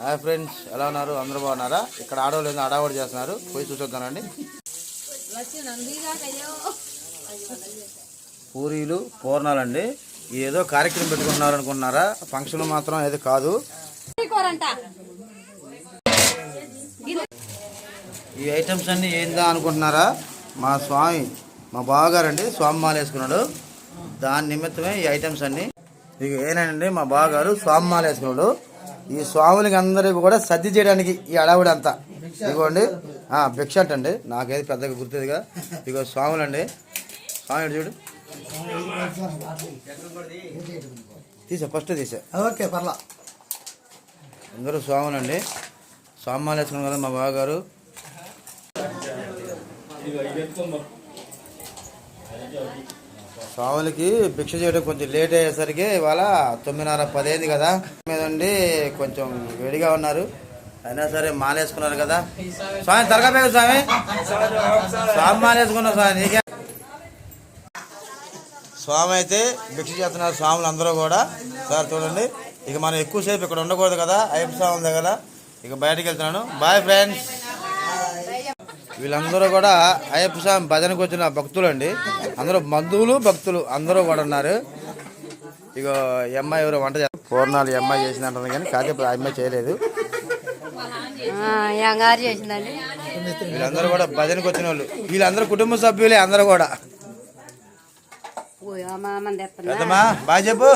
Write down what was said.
Hi friends ఎలా ఉన్నారు? అందరు బాగున్నారా? ఇక్కడ ఆడవాళ్ళు ఏదో ఆడవాడు చేస్తున్నారు. పోయి చూసొద్దానండి. పూరీలు పూర్ణాలండి. ఏదో కార్యక్రమం పెట్టుకున్నారు అనుకున్నారా ఫంక్షన్ మాత్రం ఏది కాదు. ఈ ఐటమ్స్ అన్ని ఏందా అనుకుంటున్నారా? మా స్వామి మా బావగారండి స్వామి మాల వేసుకున్నాడు దాని నిమిత్తమే ఈ ఐటమ్స్ అన్ని. ఇక ఏనండి మా బావగారు స్వామి వేసుకున్నాడు. ఈ స్వాములకి అందరికి కూడా సర్ది చేయడానికి ఈ అడవుడు అంతా. ఇదిగోండి. ఆ, భిక్ష అంటండి. నాకేది పెద్దగా గుర్తుదిగా ఇగో స్వాములు అండి స్వామి చూడు? తీసా ఫస్ట్ తీసా. ఓకే పర్లా. అందరూ స్వాములండి. స్వామి మాల వేసుకున్నాం కదా మా బావగారు. స్వాములకి భిక్ష చేయడం కొంచెం లేట్ అయ్యేసరికి ఇవాళ తొమ్మిదిన్నర పదైంది కదా. మీదండి కొంచెం వేడిగా ఉన్నారు. అయినా సరే మాలేసుకున్నారు కదా. స్వామి త్వరగా పోయి స్వామి. స్వామి మాలేసుకున్నాం స్వామి నీకే. స్వామి అయితే భిక్ష చేస్తున్నారు స్వాములు అందరూ కూడా. సార్ చూడండి ఇక మనం ఎక్కువసేపు ఇక్కడ ఉండకూడదు కదా. అయ్యప్ప స్వామి దగ్గర. ఇక బయటకు వెళ్తున్నాను. బాయ్ ఫ్రెండ్స్ వీళ్ళందరూ కూడా అయ్యప్ప స్వామి భజనకు వచ్చిన భక్తులు అండి అందరూ బంధువులు భక్తులు అందరూ కూడా ఉన్నారు. ఇక అమ్మాయి ఎవరో వంట చేస్తారు పూర్ణాలు అమ్మాయి చేసింది అంటుంది కానీ కాకపోతే ఆ అమ్మాయి చేయలేదు. యంగారు చేసిందండి. వీళ్ళందరూ కూడా భజనకు వచ్చిన వాళ్ళు. వీళ్ళందరూ కుటుంబ సభ్యులే అందరూ కూడా. బాగా చెప్పు.